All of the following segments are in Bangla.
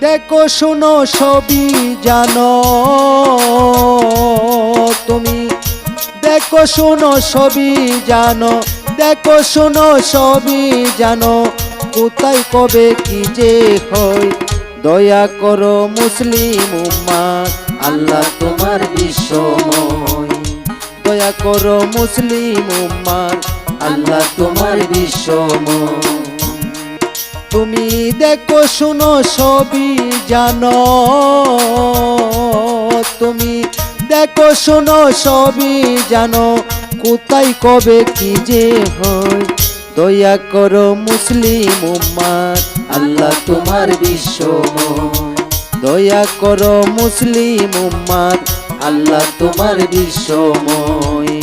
দেখো, শুনো, সবই জানো। তুমি দেখো, শুনো, সবই জানো। দেখো, শুনো, সবই জানো। কোথায়, কবে, কি যে হয়, দয়া করো মুসলিম উম্মা, আল্লাহ তোমার বিশ্বময়। দয়া করো মুসলিম উম্মা, আল্লাহ তোমার বিশ্বময়। তুমি দেখো, শুনো, সবই জানো। তুমি দেখো, শুনো, সবই জানো। কোথায়, কবে, কি যে হয়, দয়া করো মুসলিম উম্মার আল্লাহ তোমার বিশ্বময় দয়া করো মুসলিম উম্মার আল্লাহ তোমার বিশ্বময়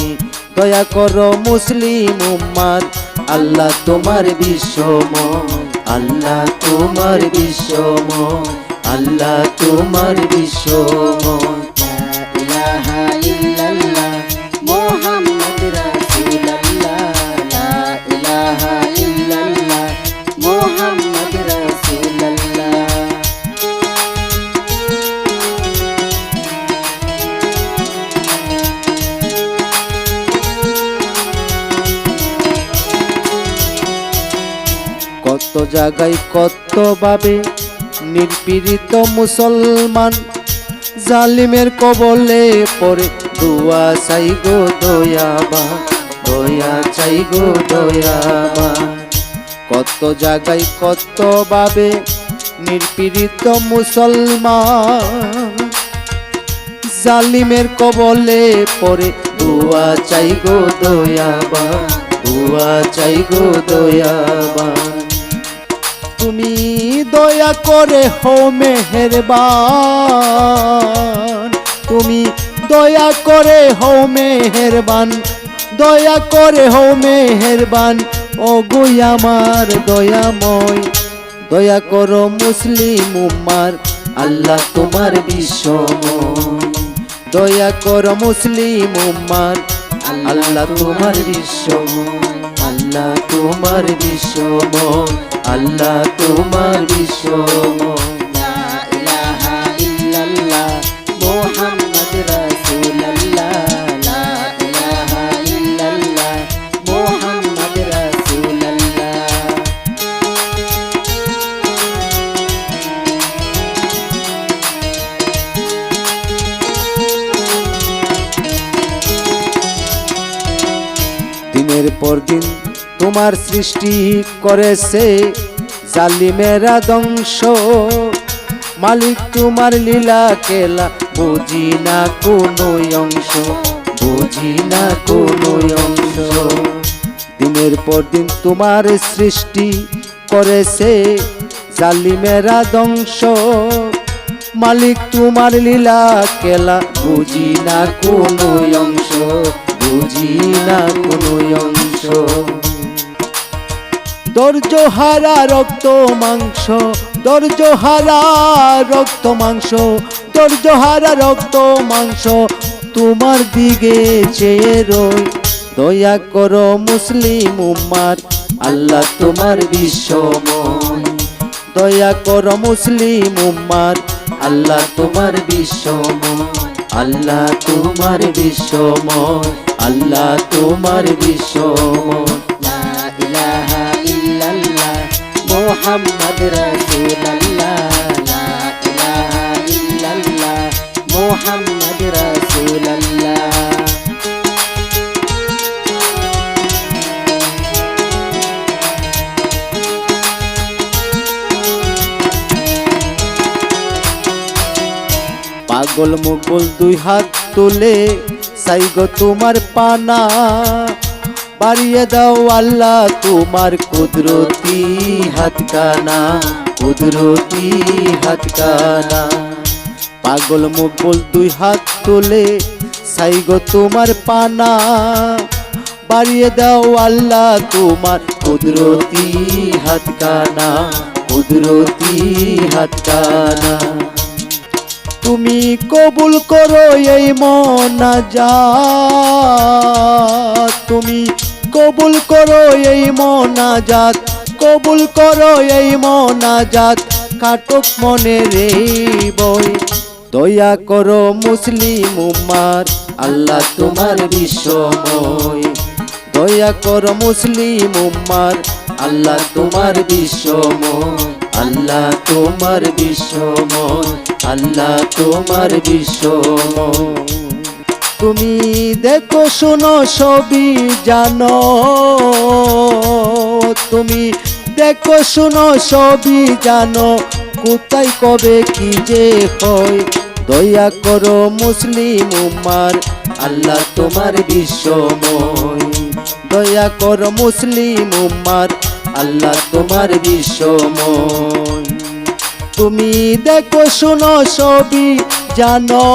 দয়া করো মুসলিম উম্মার আল্লাহ তোমার বিশ্বময় আল্লাহ তোমার বিশ্বময় আল্লাহ তোমার বিশ্বময়। জায়গায় কত ভাবে নির্পীড়িত মুসলমান জালিমের কবলে পড়ে। দুয়া চাই গো দয়াবা, দয়া চাই গো দয়াবা। কত জায়গায় কত ভাবে নির্পীড়িত মুসলমান জালিমের কবলে পড়ে। দুয়া চাই গো দয়াবা, দুয়া চাই গো দয়াবা। তুমি দয়া করে হো মেহেরবান। তুমি দয়া করে হো মেহেরবান, দয়া করে হো মেহেরবান। ও গুই আমার দয়াময়, দয়া করো মুসলিম উম্মার, আল্লাহ তোমার বিশ্বময়। দয়া করো মুসলিম উম্মার, আল্লাহ তোমার বিশ্বময়। আল্লাহ তোমার বিশ্বময় আল্লাহ তোমার বিশ্বময় রাসূলুল্লাহ। দিনের পর দিন তোমার সৃষ্টি করেছে। জালিমেরা ধ্বংস। মালিক তোমার লীলা কেলা। বুঝি না কোনো অংশ, বুঝি না কোনো অংশ। দিনের পর দিন তোমার সৃষ্টি করেছে। জালিমেরা ধ্বংস। মালিক তোমার লীলা কেলা। বুঝি না কোনো অংশ, বুঝি না কোনো অংশ। ধৈর্য হারা রক্ত মাংস ধৈর্য হারা রক্ত মাংস ধৈর্য হারা রক্ত মাংস, তোমার দিকে চেয়ে রই। দয়া করো মুসলিম উম্মার, আল্লাহ তোমার বিশ্বময় দয়া করো মুসলিম উম্মার, আল্লাহ তোমার বিশ্বময় আল্লাহ তোমার বিশ্বময় আল্লাহ তোমার বিশ্বময় মুহাম্মদ রাসূলুল্লাহ, লা ইলাহা ইল্লাল্লাহ, মুহাম্মদ রাসূলুল্লাহ। পাগল মুগল দুই হাত তুলে সাই গো তোমার পানা। বাড়িয়ে দাও আল্লাহ তোমার কুদরতি হাত কানা কুদরতি হাত কানা পাগল মুকুল দুই হাত তোলে সাইগো তোমার পানা। বাড়িয়ে দাও আল্লাহ তোমার কুদরতি হাত কানা কুদরতি হাত কানা তুমি কবুল করো এই মনাজা তুমি কবুল করো এই মনাজাত, কবুল করো এই মনাজাত, কাটক মনে রে বই। দয়া করো মুসলিম উম্মার, আল্লাহ তোমার বিশ্বময়। দয়া করো মুসলিম উম্মার, আল্লাহ তোমার বিশ্বময়। আল্লাহ তোমার বিশ্বময়, আল্লাহ তোমার বিশ্বময়। তুমি দেখো শোনো, সবই জানো। তুমি দেখো শোনো, সবই জানো। কোথায়, কবে, কি যে হয়, দয়া করো মুসলিম উম্মার, আল্লাহ তোমার বিশ্বময় দয়া করো মুসলিম উম্মার, আল্লাহ তোমার বিশ্বময় তুমি দেখো শোনো, সবই জানো,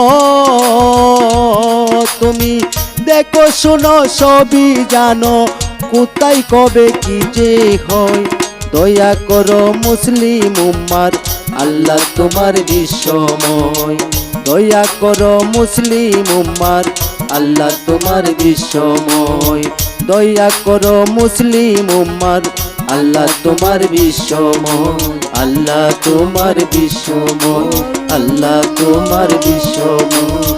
তুমি দেখো, শোনো, সবই জানো, কোথায়, কবে, কি যে হয়। দয়া করো, মুসলিম উম্মার, আল্লাহ তোমার বিশ্বময়। দয়া করো, মুসলিম উম্মার, আল্লাহ তোমার বিশ্বময়। দয়া করো, মুসলিম উম্মার আল্লাহ তোমার বিশ্বময় আল্লাহ তোমার বিশ্বময় আল্লাহ তোমার বিশ্বময়